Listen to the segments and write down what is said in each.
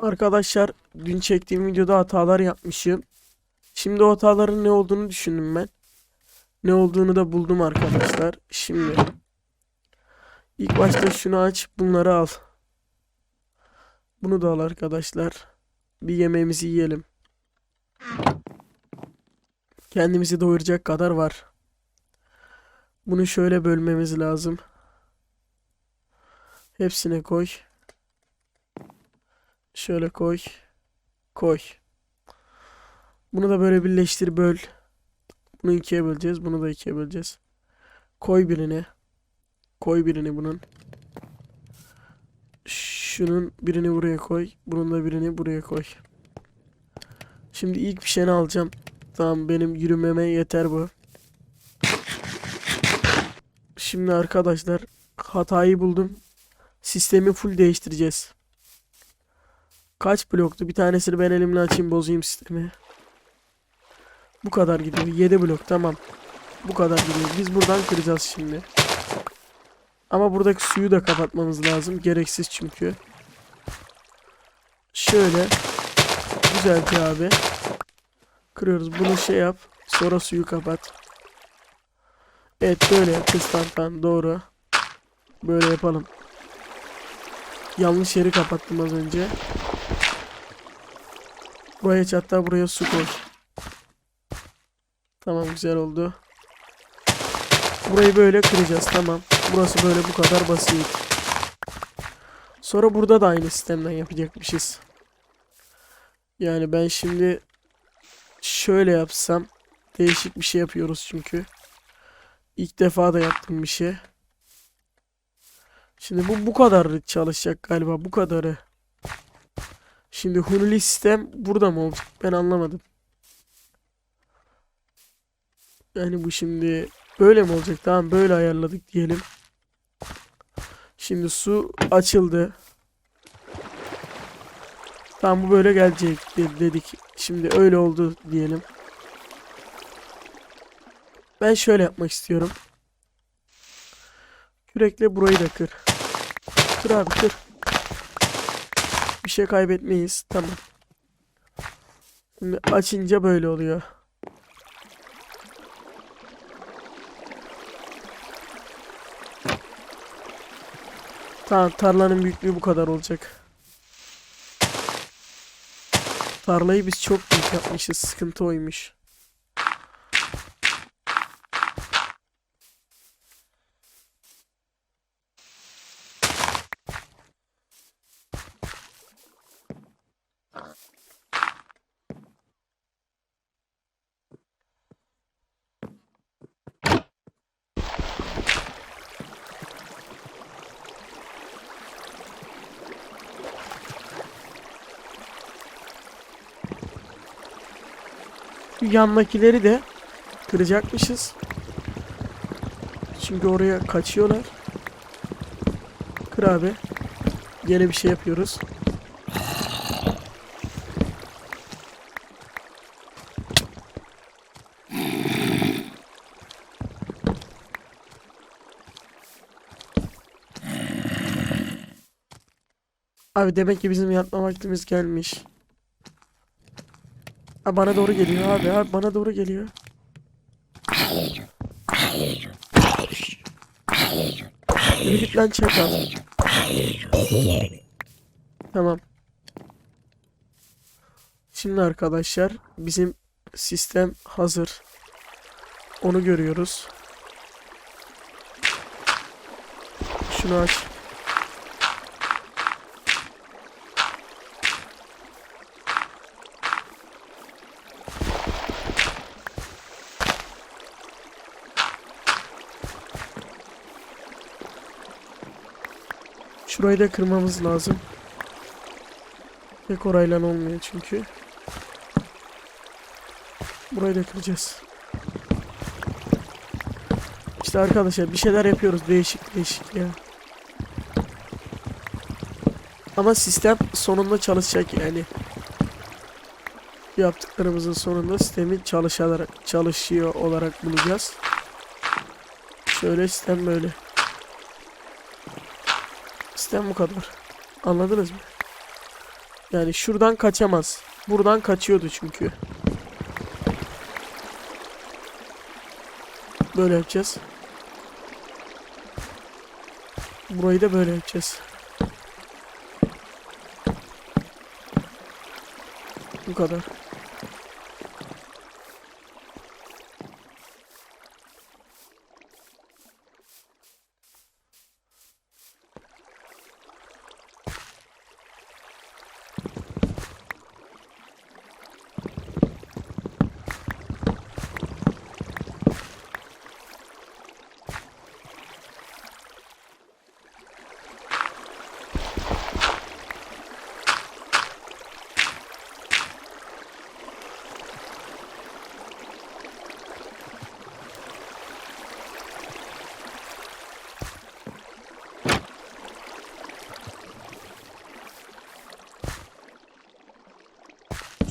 Arkadaşlar dün çektiğim videoda hatalar yapmışım. Şimdi o hataların ne olduğunu düşündüm ben. Ne olduğunu da buldum arkadaşlar. Şimdi ilk başta şunu aç, bunları al. Bunu da al arkadaşlar. Bir yemeğimizi yiyelim. Kendimizi doyuracak kadar var. Bunu şöyle bölmemiz lazım. Hepsine koy. Şöyle koy. Koy. Bunu da böyle birleştir böl. Bunu ikiye böleceğiz. Bunu da ikiye böleceğiz. Koy birini. Koy birini bunun. Şunun birini buraya koy. Bunun da birini buraya koy. Şimdi ilk pişeni alacağım. Tamam benim yürümeme yeter bu. Şimdi arkadaşlar hatayı buldum. Sistemi full değiştireceğiz. Kaç bloktu? Bir tanesini ben elimle açayım bozayım sistemi. Bu kadar gidiyor. 7 blok tamam. Bu kadar gidiyor. Biz buradan kıracağız şimdi. Ama buradaki suyu da kapatmamız lazım. Gereksiz çünkü. Şöyle. Güzelce abi. Kırıyoruz. Bunu şey yap. Sonra suyu kapat. Evet böyle yap. Kıstantan doğru. Böyle yapalım. Yanlış yeri kapattım az önce. Buraya hatta buraya su koy. Tamam güzel oldu. Burayı böyle kıracağız tamam. Burası böyle bu kadar basit. Sonra burada da aynı sistemden yapacakmışız. Yani ben şimdi şöyle yapsam değişik bir şey yapıyoruz çünkü. İlk defa da yaptığım bir şey. Şimdi bu bu kadar çalışacak galiba bu kadarı. Şimdi Hunuli sistem burada mı olacak? Ben anlamadım. Yani bu şimdi böyle mi olacak? Tamam böyle ayarladık diyelim. Şimdi su açıldı. Tamam bu böyle gelecek de- dedik. Şimdi öyle oldu diyelim. Ben şöyle yapmak istiyorum. Kürekle burayı da kır. Kır abi kır. Şey kaybetmeyiz. Tamam. Şimdi açınca böyle oluyor. Tamam tarlanın büyüklüğü bu kadar olacak. Tarlayı biz çok büyük yapmışız. Sıkıntı oymuş. Yandakileri de kıracakmışız. Çünkü oraya kaçıyorlar. Kır abi. Yine bir şey yapıyoruz. Abi demek ki bizim yatma vaktimiz gelmiş. Ha, bana doğru geliyor abi. Abi bana doğru geliyor. Yürü git lan çakal. Tamam. Şimdi arkadaşlar bizim sistem hazır. Onu görüyoruz. Şunu aç. Şurayı da kırmamız lazım. Tek orayla olmuyor çünkü. Burayı da kıracağız. İşte arkadaşlar bir şeyler yapıyoruz değişik değişik ya. Ama sistem sonunda çalışacak yani. Yaptıklarımızın sonunda sistemi çalışarak çalışıyor olarak bulacağız. Şöyle sistem böyle. Sistem bu kadar. Anladınız mı? Yani şuradan kaçamaz. Buradan kaçıyordu çünkü. Böyle yapacağız. Burayı da böyle yapacağız. Bu kadar.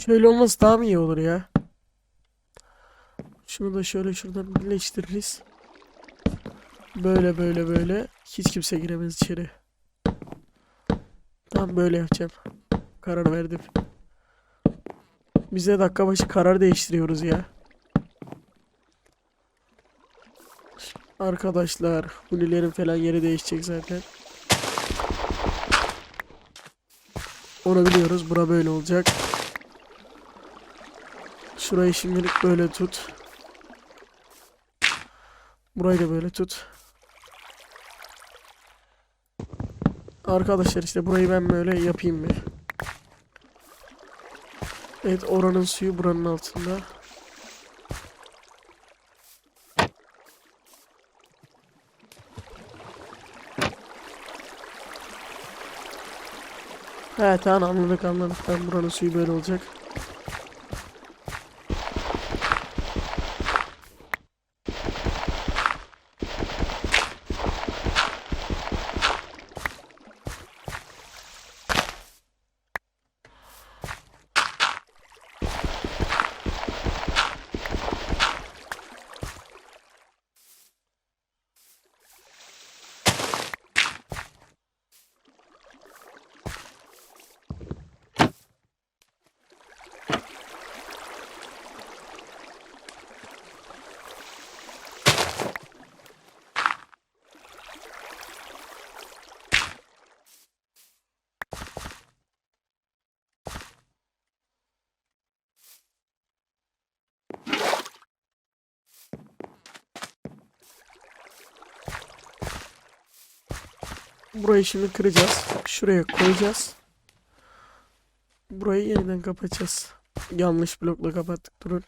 Şöyle olması daha mı iyi olur ya? Şunu da şöyle şuradan birleştiririz. Böyle böyle böyle. Hiç kimse giremez içeri. Tam böyle yapacağım. Karar verdim. Bize dakika başı karar değiştiriyoruz ya. Arkadaşlar, Hunilerin falan yeri değişecek zaten. Onu biliyoruz. Bura böyle olacak. Şurayı şimdilik böyle tut. Burayı da böyle tut. Arkadaşlar işte burayı ben böyle yapayım bir. Evet oranın suyu buranın altında. He tamam anladık anladık. Ben buranın suyu böyle olacak. Burayı şimdi kıracağız. Şuraya koyacağız. Burayı yeniden kapatacağız. Yanlış blokla kapattık durun.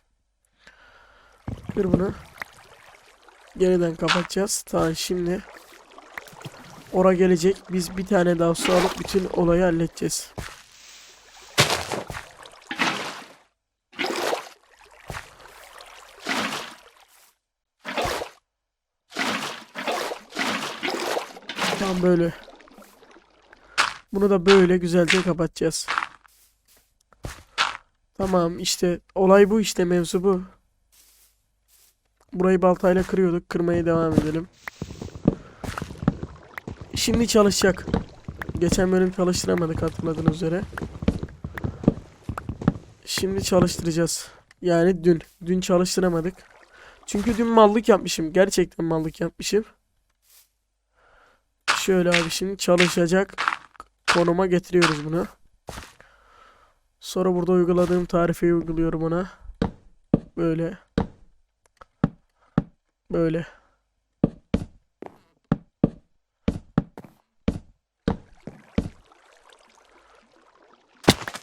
Kır bunu. Yeniden kapatacağız. Tamam şimdi. Ora gelecek. Biz bir tane daha su alıp bütün olayı halledeceğiz. Tam böyle. Bunu da böyle güzelce kapatacağız. Tamam işte olay bu işte mevzu bu. Burayı baltayla kırıyorduk. Kırmaya devam edelim. Şimdi çalışacak. Geçen bölüm çalıştıramadık hatırladığınız üzere. Şimdi çalıştıracağız. Yani dün. Dün çalıştıramadık. Çünkü dün mallık yapmışım. Gerçekten mallık yapmışım. Şöyle abi şimdi çalışacak konuma getiriyoruz bunu. Sonra burada uyguladığım tarifeyi uyguluyorum ona. Böyle. Böyle.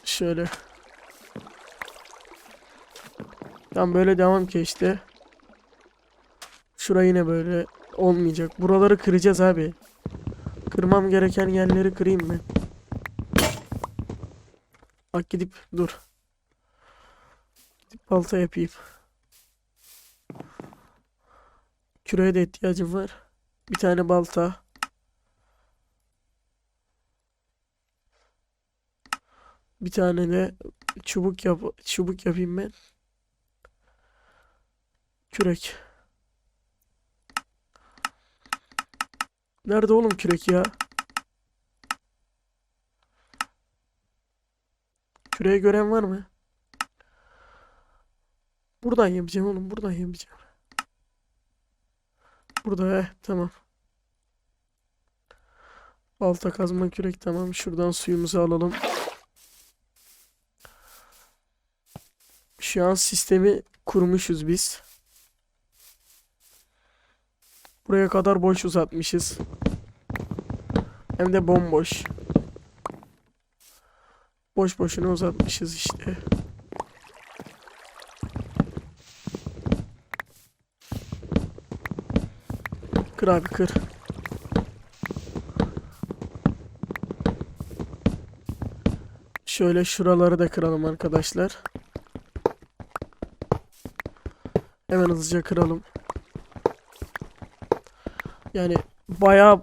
Şöyle. Tam böyle devam ki işte. Şurayı yine böyle olmayacak. Buraları kıracağız abi. Kırmam gereken yerleri kırayım ben. Bak gidip dur. Gidip balta yapayım. Küreye de ihtiyacım var. Bir tane balta. Bir tane de çubuk yap çubuk yapayım ben. Kürek. Nerede oğlum kürek ya? Şuraya gören var mı? Buradan yapacağım oğlum. Buradan yapacağım. Burada he, tamam. Balta kazma kürek tamam. Şuradan suyumuzu alalım. Şu an sistemi kurmuşuz biz. Buraya kadar boş uzatmışız. Hem de bomboş. Boş boşuna uzatmışız işte. Kır abi kır. Şöyle şuraları da kıralım arkadaşlar. Hemen hızlıca kıralım. Yani bayağı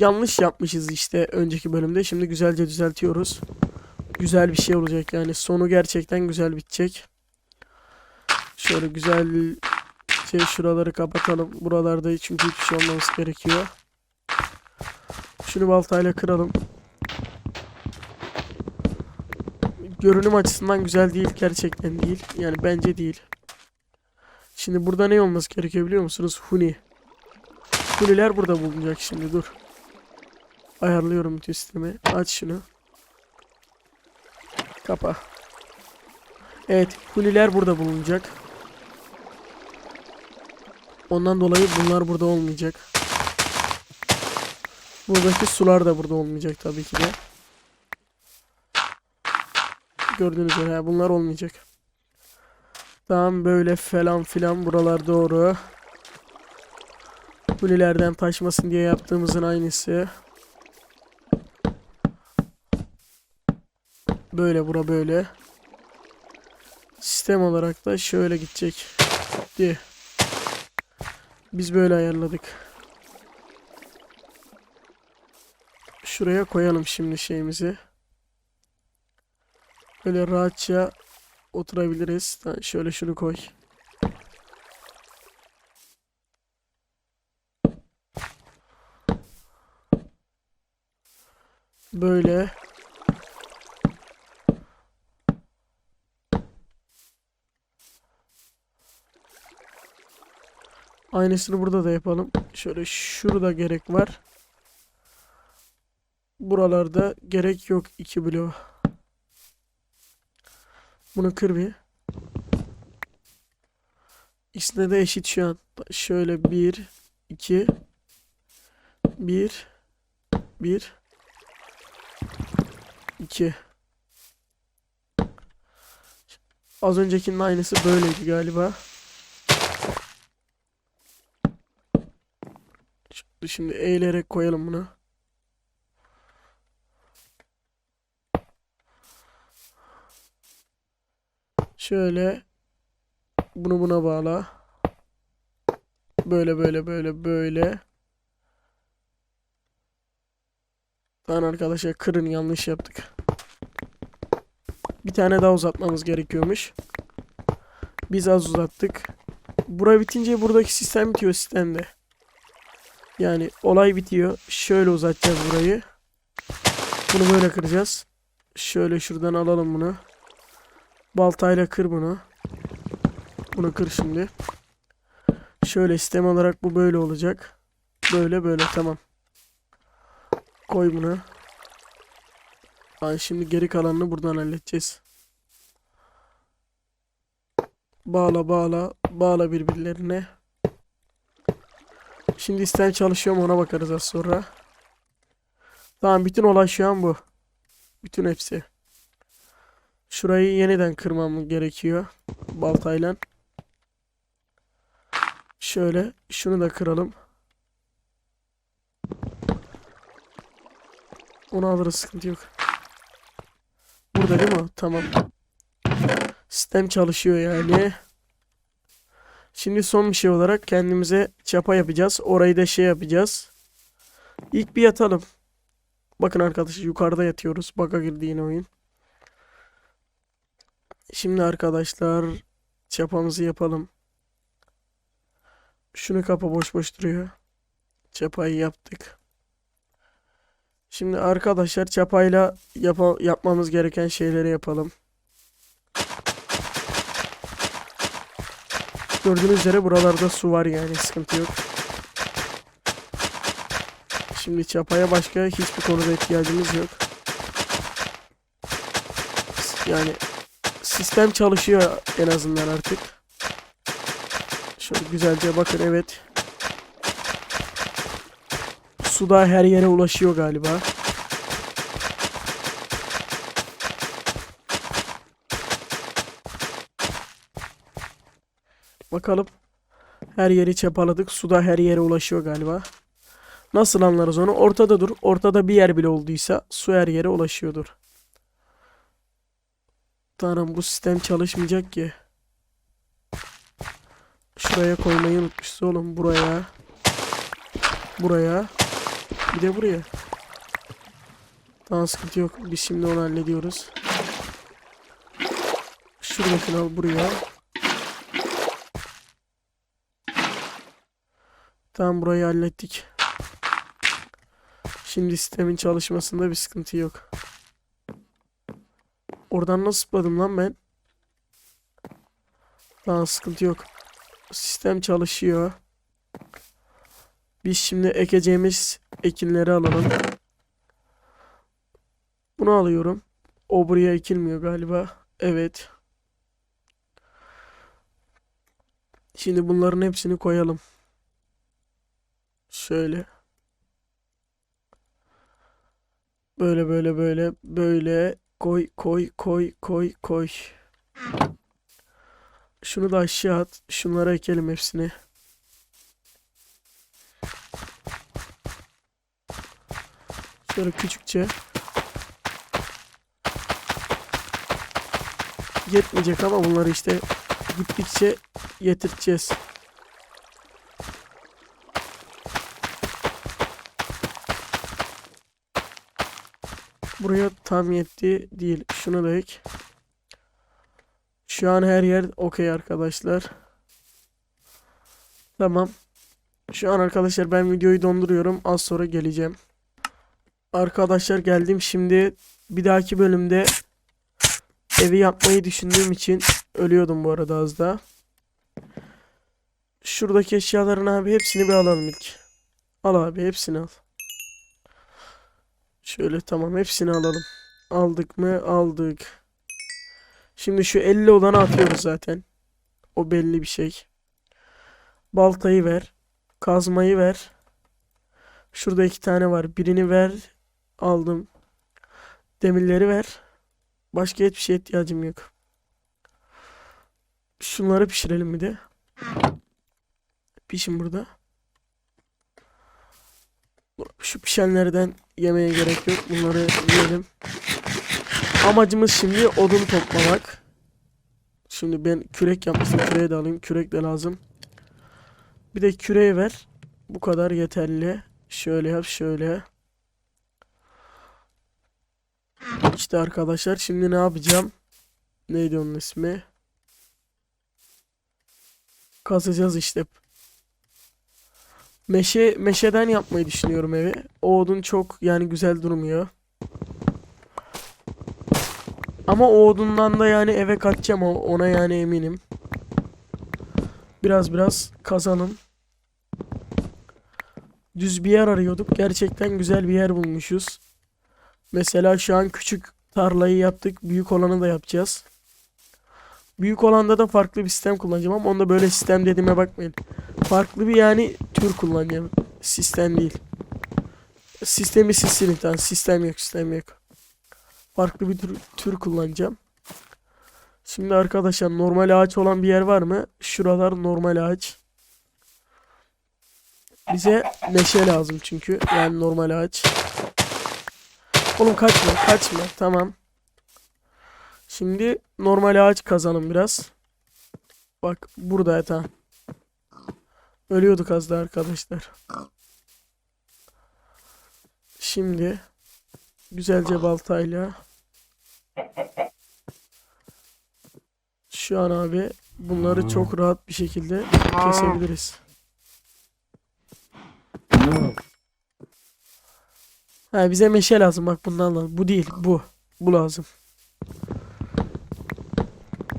yanlış yapmışız işte önceki bölümde. Şimdi güzelce düzeltiyoruz. Güzel bir şey olacak yani. Sonu gerçekten güzel bitecek. Şöyle güzel şey şuraları kapatalım. Buralarda çünkü hiçbir şey olmaması gerekiyor. Şunu baltayla kıralım. Görünüm açısından güzel değil. Gerçekten değil. Yani bence değil. Şimdi burada ne olması gerekiyor biliyor musunuz? Huni. Huniler burada bulunacak şimdi dur. Ayarlıyorum sistemi. Aç şunu. Kapa. Evet, huniler burada bulunacak. Ondan dolayı bunlar burada olmayacak. Buradaki sular da burada olmayacak tabii ki de. Gördüğünüz üzere bunlar olmayacak. Tamam böyle falan filan buralar doğru. Hunilerden taşmasın diye yaptığımızın aynısı. Böyle bura böyle. Sistem olarak da şöyle gidecek. Diye. Biz böyle ayarladık. Şuraya koyalım şimdi şeyimizi. Böyle rahatça oturabiliriz. Şöyle şunu koy. Böyle. Aynısını burada da yapalım. Şöyle şurada gerek var. Buralarda gerek yok iki blok. Bunu kır bir. İkisine de eşit şu an. Şöyle bir, iki, bir, bir, iki. Az öncekinin aynısı böyleydi galiba. Şimdi eğilerek koyalım bunu. Şöyle bunu buna bağla. Böyle böyle böyle böyle. Lan arkadaşlar kırın yanlış yaptık. Bir tane daha uzatmamız gerekiyormuş. Biz az uzattık. Bura bitince buradaki sistem bitiyor sistemde. Yani olay bitiyor. Şöyle uzatacağız burayı. Bunu böyle kıracağız. Şöyle şuradan alalım bunu. Baltayla kır bunu. Bunu kır şimdi. Şöyle sistem olarak bu böyle olacak. Böyle böyle tamam. Koy bunu. Ben şimdi geri kalanını buradan halledeceğiz. Bağla bağla bağla birbirlerine. Şimdi ister çalışıyor mu ona bakarız az sonra. Tamam bütün olay şu an bu. Bütün hepsi. Şurayı yeniden kırmam gerekiyor. Baltayla. Şöyle şunu da kıralım. Onu alırız sıkıntı yok. Burada değil mi? Tamam. Sistem çalışıyor yani. Şimdi son bir şey olarak kendimize çapa yapacağız. Orayı da şey yapacağız. İlk bir yatalım. Bakın arkadaşlar yukarıda yatıyoruz. Baka girdi yine oyun. Şimdi arkadaşlar çapamızı yapalım. Şunu kapa boş boş duruyor. Çapayı yaptık. Şimdi arkadaşlar çapayla yapa- yapmamız gereken şeyleri yapalım. Gördüğünüz üzere buralarda su var yani sıkıntı yok. Şimdi çapaya başka hiçbir konuda ihtiyacımız yok. Yani sistem çalışıyor en azından artık. Şöyle güzelce bakın evet. Su da her yere ulaşıyor galiba. Bakalım. Her yeri çapaladık. Su da her yere ulaşıyor galiba. Nasıl anlarız onu? Ortada dur. Ortada bir yer bile olduysa su her yere ulaşıyordur. Tanrım bu sistem çalışmayacak ki. Şuraya koymayı unutmuşuz oğlum. Buraya. Buraya. Bir de buraya. Tamam sıkıntı yok. Biz şimdi onu hallediyoruz. Şuradakini al buraya. Tamam burayı hallettik. Şimdi sistemin çalışmasında bir sıkıntı yok. Oradan nasıl zıpladım lan ben? Tamam sıkıntı yok. Sistem çalışıyor. Biz şimdi ekeceğimiz ekinleri alalım. Bunu alıyorum. O buraya ekilmiyor galiba. Evet. Şimdi bunların hepsini koyalım. Şöyle. Böyle böyle böyle böyle koy koy koy koy koy. Şunu da aşağı at. Şunlara ekelim hepsini. Şöyle küçükçe. Yetmeyecek ama bunları işte gittikçe yetireceğiz. Buraya tam yetti değil. Şunu da ek. Şu an her yer okey arkadaşlar. Tamam. Şu an arkadaşlar ben videoyu donduruyorum. Az sonra geleceğim. Arkadaşlar geldim. Şimdi bir dahaki bölümde evi yapmayı düşündüğüm için ölüyordum bu arada az daha. Şuradaki eşyaların abi hepsini bir alalım ilk. Al abi hepsini al. Şöyle tamam hepsini alalım. Aldık mı? Aldık. Şimdi şu 50 olanı atıyoruz zaten. O belli bir şey. Baltayı ver. Kazmayı ver. Şurada iki tane var. Birini ver. Aldım. Demirleri ver. Başka hiçbir şeye ihtiyacım yok. Şunları pişirelim bir de. Pişin burada. Şu pişenlerden yemeye gerek yok. Bunları yiyelim. Amacımız şimdi odun toplamak. Şimdi ben kürek yapmıştım. Küreği de alayım. Kürek de lazım. Bir de küreği ver. Bu kadar yeterli. Şöyle yap şöyle. İşte arkadaşlar şimdi ne yapacağım? Neydi onun ismi? Kazacağız işte. Meşe meşeden yapmayı düşünüyorum evi. O odun çok yani güzel durmuyor. Ama o odundan da yani eve kaçacağım o- ona yani eminim. Biraz biraz kazalım. Düz bir yer arıyorduk. Gerçekten güzel bir yer bulmuşuz. Mesela şu an küçük tarlayı yaptık. Büyük olanı da yapacağız. Büyük olanda da farklı bir sistem kullanacağım ama onda böyle sistem dediğime bakmayın. Farklı bir yani tür kullanacağım. Sistem değil. Sistemi siz silin tamam. Sistem yok sistem yok. Farklı bir tür, tür kullanacağım. Şimdi arkadaşlar normal ağaç olan bir yer var mı? Şuralar normal ağaç. Bize meşe lazım çünkü. Yani normal ağaç. Oğlum kaçma kaçma tamam. Şimdi normal ağaç kazalım biraz. Bak burada tamam. Ölüyorduk az daha arkadaşlar. Şimdi güzelce baltayla şu an abi bunları çok rahat bir şekilde kesebiliriz. Ha bize meşe lazım bak bundan lazım. Bu değil bu. Bu lazım.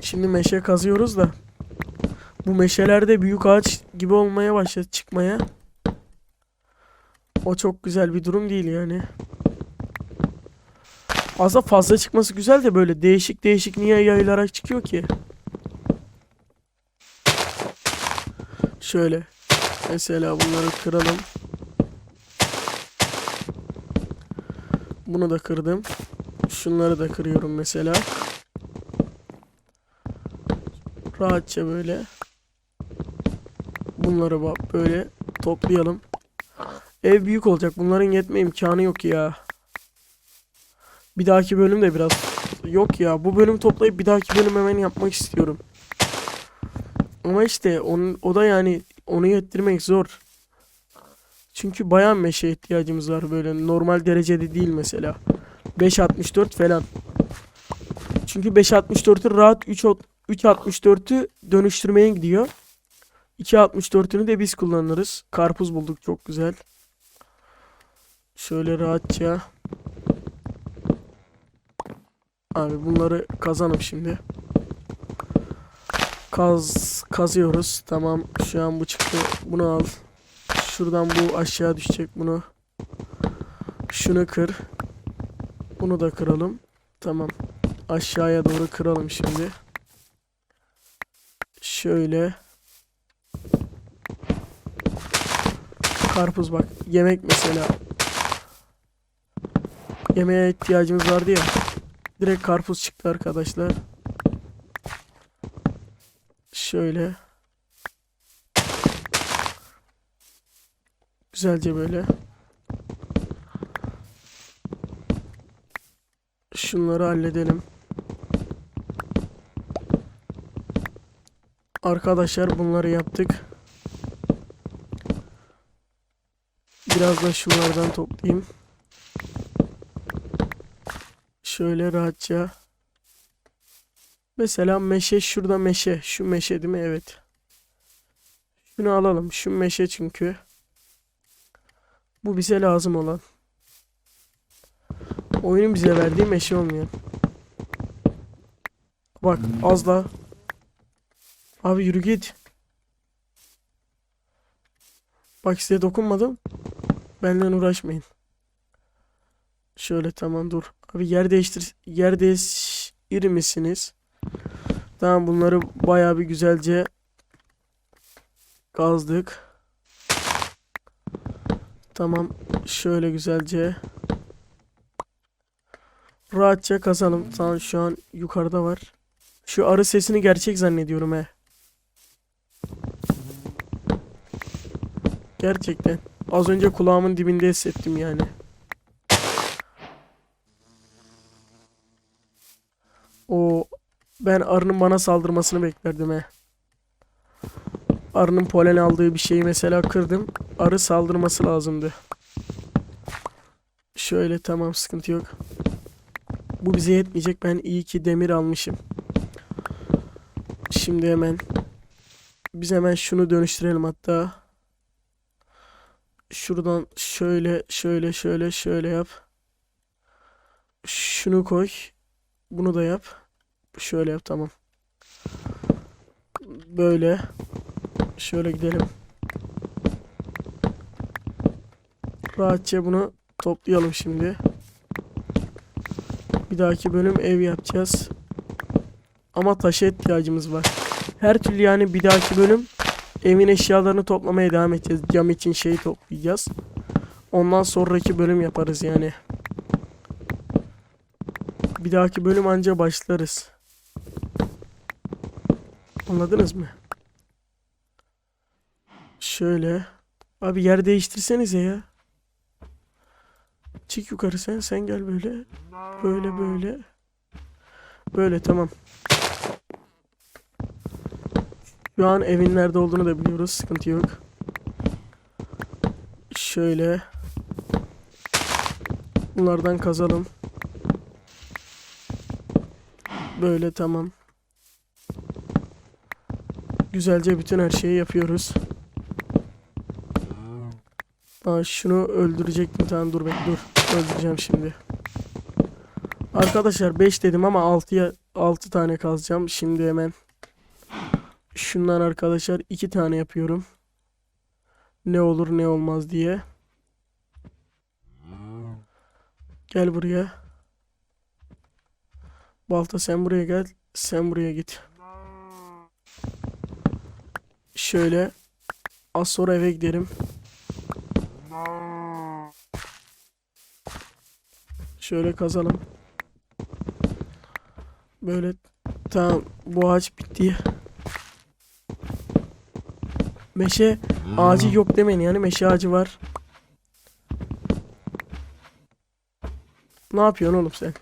Şimdi meşe kazıyoruz da. Bu meşeler de büyük ağaç gibi olmaya başladı çıkmaya. O çok güzel bir durum değil yani. Aslında fazla çıkması güzel de böyle değişik değişik niye yayılarak çıkıyor ki? Şöyle. Mesela bunları kıralım. Bunu da kırdım. Şunları da kırıyorum mesela. Rahatça böyle. Bunları bak böyle toplayalım. Ev büyük olacak. Bunların yetme imkanı yok ya. Bir dahaki bölüm de biraz yok ya. Bu bölüm toplayıp bir dahaki bölüm hemen yapmak istiyorum. Ama işte onun, o da yani onu yettirmek zor. Çünkü bayağı meşe ihtiyacımız var böyle normal derecede değil mesela. 5.64 falan. Çünkü 5.64'ü rahat 3 3.64'ü dönüştürmeye gidiyor. 2.64'ünü de biz kullanırız. Karpuz bulduk çok güzel. Şöyle rahatça. Abi bunları kazanım şimdi. Kaz kazıyoruz. Tamam şu an bu çıktı. Bunu al. Şuradan bu aşağı düşecek bunu. Şunu kır. Bunu da kıralım. Tamam. Aşağıya doğru kıralım şimdi. Şöyle. Karpuz bak. Yemek mesela. Yemeğe ihtiyacımız vardı ya. Direkt karpuz çıktı arkadaşlar. Şöyle. Güzelce böyle. Şunları halledelim. Arkadaşlar bunları yaptık. Biraz da şunlardan toplayayım. Şöyle rahatça. Mesela meşe şurada meşe. Şu meşe değil mi? Evet. Şunu alalım. Şu meşe çünkü. Bu bize lazım olan. Oyunun bize verdiği meşe olmayan. Bak az da. Abi yürü git. Bak size dokunmadım. Benden uğraşmayın. Şöyle tamam dur. Abi yer değiştir yer değiştirir misiniz? Tamam bunları bayağı bir güzelce kazdık. Tamam şöyle güzelce rahatça kazalım. Tamam şu an yukarıda var. Şu arı sesini gerçek zannediyorum he. Gerçekten. Az önce kulağımın dibinde hissettim yani. O ben arının bana saldırmasını beklerdim he. Arının polen aldığı bir şeyi mesela kırdım. Arı saldırması lazımdı. Şöyle tamam sıkıntı yok. Bu bize yetmeyecek. Ben iyi ki demir almışım. Şimdi hemen biz hemen şunu dönüştürelim hatta. Şuradan şöyle şöyle şöyle şöyle yap. Şunu koy. Bunu da yap. Şöyle yap tamam. Böyle. Şöyle gidelim. Rahatça bunu toplayalım şimdi. Bir dahaki bölüm ev yapacağız. Ama taşa ihtiyacımız var. Her türlü yani bir dahaki bölüm evin eşyalarını toplamaya devam edeceğiz. Cam için şey toplayacağız. Ondan sonraki bölüm yaparız yani. Bir dahaki bölüm anca başlarız. Anladınız mı? Şöyle. Abi yer değiştirsenize ya. Çık yukarı sen. Sen gel böyle. Böyle böyle. Böyle tamam. Şu an evin nerede olduğunu da biliyoruz. Sıkıntı yok. Şöyle. Bunlardan kazalım. Böyle tamam. Güzelce bütün her şeyi yapıyoruz. Aa, şunu öldürecektim. Tamam dur bek dur. öldüreceğim şimdi. Arkadaşlar 5 dedim ama 6'ya 6 tane kazacağım. Şimdi hemen şundan arkadaşlar 2 tane yapıyorum. Ne olur ne olmaz diye. Gel buraya. Balta sen buraya gel. Sen buraya git. Şöyle az sonra eve gidelim. Şöyle kazalım. Böyle tamam bu ağaç bitti. Meşe ağacı yok demeyin yani meşe ağacı var. Ne yapıyorsun oğlum sen?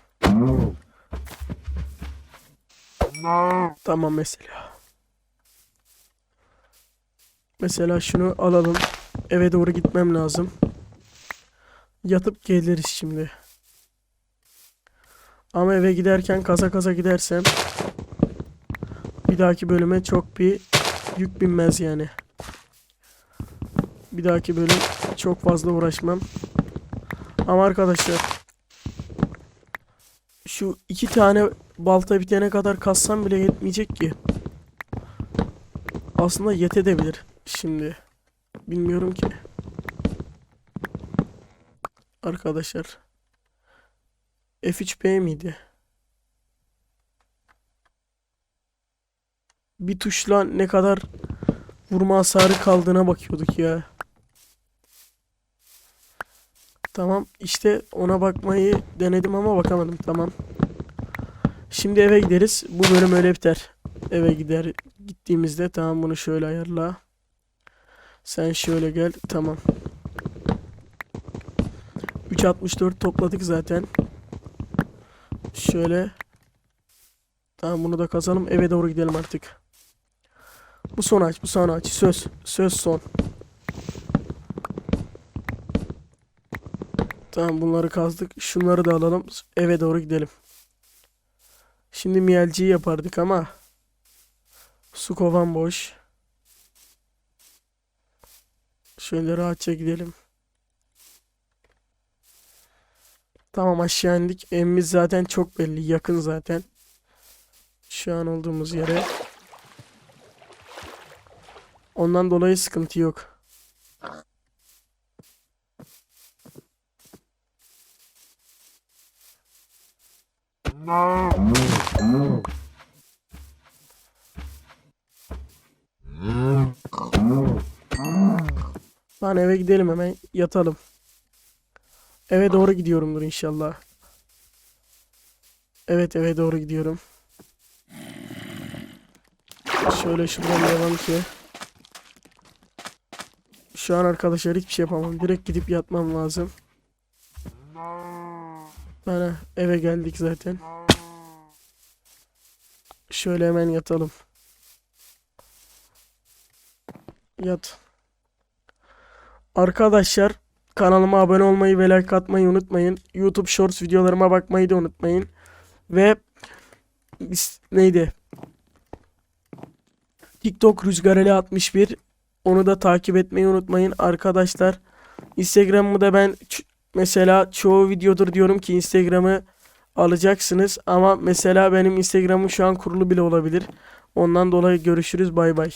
Tamam mesela. Mesela şunu alalım. Eve doğru gitmem lazım. Yatıp geliriz şimdi. Ama eve giderken kaza kaza gidersem bir dahaki bölüme çok bir yük binmez yani. Bir dahaki bölüm çok fazla uğraşmam. Ama arkadaşlar şu iki tane balta bitene kadar kassam bile yetmeyecek ki. Aslında yetebilir şimdi. Bilmiyorum ki. Arkadaşlar. F3B miydi? Bir tuşla ne kadar vurma hasarı kaldığına bakıyorduk ya. Tamam işte ona bakmayı denedim ama bakamadım tamam. Şimdi eve gideriz. Bu bölüm öyle biter. Eve gider gittiğimizde tamam bunu şöyle ayarla. Sen şöyle gel tamam. 3.64 topladık zaten. Şöyle. Tamam bunu da kazalım. Eve doğru gidelim artık. Bu son aç, bu son aç. Söz. Söz son. Tamam bunları kazdık. Şunları da alalım. Eve doğru gidelim. Şimdi miyelciyi yapardık ama su kovan boş. Şöyle rahatça gidelim. Tamam aşağı indik. Evimiz zaten çok belli. Yakın zaten. Şu an olduğumuz yere. Ondan dolayı sıkıntı yok. Lan eve gidelim hemen yatalım. Eve doğru gidiyorumdur inşallah. Evet eve doğru gidiyorum. Şöyle şuradan devam ki. Şu an arkadaşlar hiçbir şey yapamam. Direkt gidip yatmam lazım. Bana eve geldik zaten. Şöyle hemen yatalım. Yat. Arkadaşlar kanalıma abone olmayı ve like atmayı unutmayın. YouTube Shorts videolarıma bakmayı da unutmayın. Ve neydi? TikTok Rüzgar Ali 61 onu da takip etmeyi unutmayın arkadaşlar. Instagram'ımı da ben mesela çoğu videodur diyorum ki Instagram'ı alacaksınız ama mesela benim Instagram'ım şu an kurulu bile olabilir. Ondan dolayı görüşürüz bay bay.